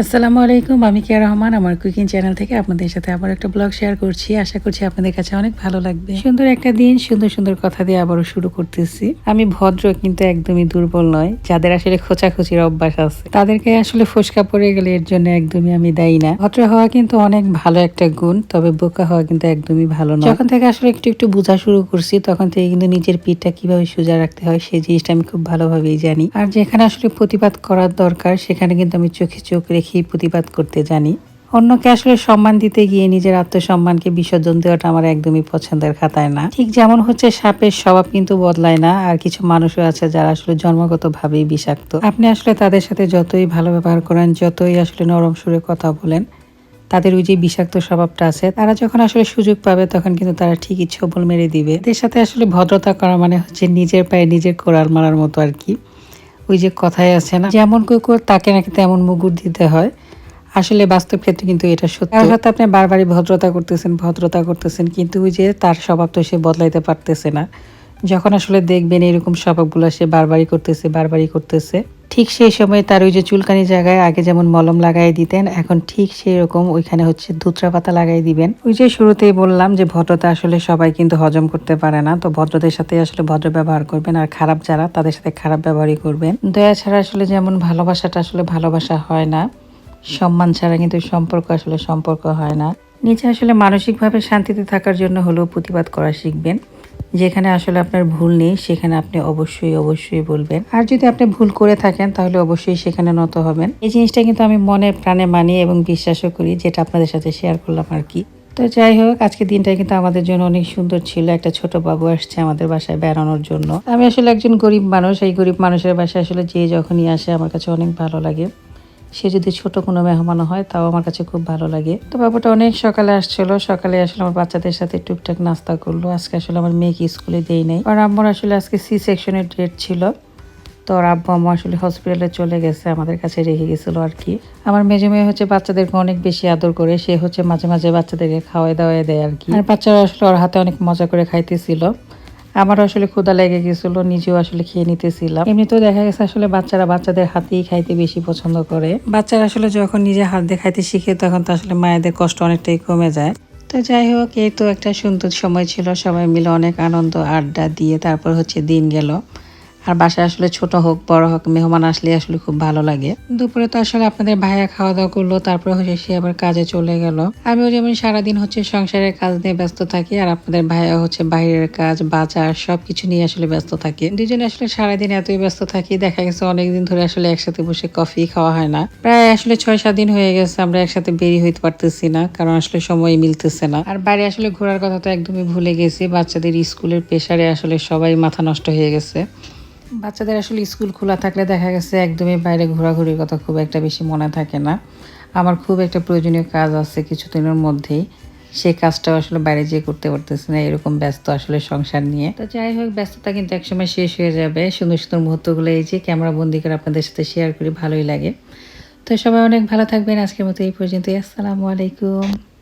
আসসালামু আলাইকুম, আমি কেয়া রহমান, আমার কুকিং চ্যানেল থেকে আপনাদের সাথে আবার একটা ব্লগ শেয়ার করছি। আশা করছি আপনাদের কাছে অনেক ভালো লাগবে। সুন্দর একটা দিন, সুন্দর সুন্দর কথা দিয়ে আবারও শুরু করতেছি। আমি ভদ্র কিন্তু একদমই দুর্বল নয়, যাদের আসলে খোঁচাখুচির অভ্যাস আছে। তাদেরকে আসলে ফসকা পড়ে গেলে এর জন্য একদমই আমি দায়ী না। ভদ্র হওয়া কিন্তু অনেক ভালো একটা গুণ, তবে বোকা হওয়া কিন্তু একদমই ভালো নয়। যখন থেকে আসলে একটু একটু বোঝা শুরু করছি, তখন থেকে কিন্তু নিজের পিঠটা কীভাবে সোজা রাখতে হয়, সেই জিনিসটা আমি খুব ভালোভাবেই জানি। আর যেখানে আসলে প্রতিবাদ করার দরকার, সেখানে কিন্তু আমি চোখে চোখ রেখেই প্রতিবাদ করতে জানি। অন্যকে আসলে সম্মান দিতে গিয়ে নিজের আত্মসম্মানকে বিসর্জন দেওয়াটা আমার একদমই পছন্দের খাতায় না। ঠিক যেমন হচ্ছে সাপের স্বভাব কিন্তু বদলায় না, আর কিছু মানুষও আছে যারা আসলে জন্মগতভাবেই বিষাক্ত। আপনি আসলে তাদের সাথে যতই ভালো ব্যবহার করেন, যতই আসলে নরম সুরে কথা বলেন, তাদের ওই যে বিষাক্ত স্বভাবটা আছে, তারা যখন আসলে সুযোগ পাবে তখন কিন্তু তারা ঠিকই ছবল মেরে দিবে। এদের সাথে আসলে ভদ্রতা করা মানে হচ্ছে নিজের পায়ে নিজের কোড়াল মারার মতো আর কি। ওই যে কথাই আছে না, যেমন কুকুর তাকে নাকি তেমন মুগুর দিতে হয়। আসলে বাস্তব ক্ষেত্রে কিন্তু এটা সত্যি। তার সাথে আপনি বারবারই ভদ্রতা করতেছেন ভদ্রতা করতেছেন, কিন্তু ওই যে তার স্বভাব তো সে বদলাইতে পারতেছে না। যখন আসলে দেখবেন এরকম স্বভাবগুলো সে বারবারই করতেছে বারবারই করতেছে, ঠিক সেই সময় তার ওই যে চুলকানি জায়গায় আগে যেমন মলম লাগাই দিতেন, এখন ঠিক সেই রকম ওইখানে হচ্ছে ধুত্রা পাতা লাগাই দিবেন। ওই যে শুরুতেই বললাম যে ভদ্রতা আসলে সবাই কিন্তু হজম করতে পারে না, তো ভদ্রদের সাথে আসলে ভদ্র ব্যবহার করবেন আর খারাপ যারা, তাদের সাথে খারাপ ব্যবহারই করবেন। দয়া ছাড়া আসলে যেমন ভালোবাসাটা আসলে ভালোবাসা হয় না, সম্মান ছাড়া কিন্তু সম্পর্ক আসলে সম্পর্ক হয় না। নিচে আসলে মানসিকভাবে শান্তিতে থাকার জন্য হলেও প্রতিবাদ করা শিখবেন। যেখানে আসলে আপনার ভুল নেই, সেখানে আপনি অবশ্যই অবশ্যই বলবেন। আর যদি আপনি ভুল করে থাকেন, তাহলে অবশ্যই সেখানে নত হবেন। এই জিনিসটা কিন্তু আমি মনে, প্রাণে মানি এবং বিশ্বাসও করি, যেটা আপনাদের সাথে শেয়ার করলাম আর কি। তো যাই হোক, আজকে দিনটা কিন্তু আমাদের জন্য অনেক সুন্দর ছিল। একটা ছোট বাবু আসছে আমাদের বাসায় বেড়ানোর জন্য। আমি আসলে একজন গরিব মানুষ। এই গরিব মানুষের বাসায় আসলে যে যখনই আসে, আমার কাছে অনেক ভালো লাগে। সে যদি ছোট কোনো মেহমান হয়, তাও আমার কাছে খুব ভালো লাগে। তো বাবুটা অনেক সকালে আসছিল। সকালে আসলে আমার বাচ্চাদের সাথে টুকটাক নাস্তা করল। আজকে আসলে আমার মেয়েকে স্কুলে দেই নাই। আর আম্মুর আসলে আজকে সি সেকশনের ডেট ছিল। তো ওর আব্বু আম্মু আসলে হসপিটালে চলে গেছে, আমাদের কাছে রেখে গেছিল আর কি। আমার মেজে মেয়ে হচ্ছে বাচ্চাদেরকে অনেক বেশি আদর করে। সে হচ্ছে মাঝে মাঝে বাচ্চাদেরকে খাওয়াই দাওয়াই দেয় আর কি। আর বাচ্চারা আসলে ওর হাতে অনেক মজা করে খাইতেছিল। আমারও আসলে ক্ষুদা লেগে গেছিল, নিজেও আসলে খেয়ে নিতেছিলাম। এমনিতেও দেখা গেছে আসলে বাচ্চারা বাচ্চাদের হাতেই খাইতে বেশি পছন্দ করে। বাচ্চারা আসলে যখন নিজে হাত দিয়ে খাইতে শিখে, তখন তো আসলে মায়েদের কষ্ট অনেকটাই কমে যায়। তো যাই হোক, এই তো একটা সুন্দর সময় ছিল, সবাই মিলে অনেক আনন্দ, আড্ডা দিয়ে তারপর হচ্ছে দিন গেল। আর বাসায় আসলে ছোট হোক, বড় হোক, মেহমান আসলে আসলে খুব ভালো লাগে। দুপুরে তো আসলে আপনাদের ভাইয়া খাওয়া দাওয়া করল, তারপরে হচ্ছে সে আবার কাজে চলে গেল। আমিও যেমন সারাদিন হচ্ছে সংসারের কাজ নিয়ে ব্যস্ত থাকি, আর আপনাদের ভাইয়া হচ্ছে বাইরের কাজ, বাজার, সবকিছু নিয়ে আসলে ব্যস্ত থাকে। দুজনে আসলে সারাদিন এতই ব্যস্ত থাকি, দেখা গেছে অনেকদিন ধরে আসলে একসাথে বসে কফি খাওয়া হয় না। প্রায় আসলে ছয়, সাত দিন হয়ে গেছে, আমরা একসাথে বেরিয়ে হইতে পারতেছি না, কারণ আসলে সময় মিলতেছে না। আর বাইরে আসলে ঘোরার কথা তো একদমই ভুলে গেছি, বাচ্চাদের স্কুলের প্রেশারে আসলে সবাই মাথা নষ্ট হয়ে গেছে। বাচ্চাদের আসলে স্কুল খোলা থাকলে দেখা গেছে একদমই বাইরে ঘোরাঘুরির কথা খুব একটা বেশি মনে থাকে না। আমার খুব একটা প্রয়োজনীয় কাজ আছে কিছুদিনের মধ্যেই। সেই কাজটাও আসলে বাইরে যেয়ে করতে পারতেছি না, এরকম ব্যস্ত আসলে সংসার নিয়ে। তো যাই হোক, ব্যস্ততা কিন্তু একসময় শেষ হয়ে যাবে। সুন্দর সুন্দর মুহূর্তগুলো এই যে ক্যামেরা বন্দি করে আপনাদের সাথে শেয়ার করি, ভালোই লাগে। তো সবাই অনেক ভালো থাকবেন। আজকের মতো এই পর্যন্তই। আসসালামু আলাইকুম।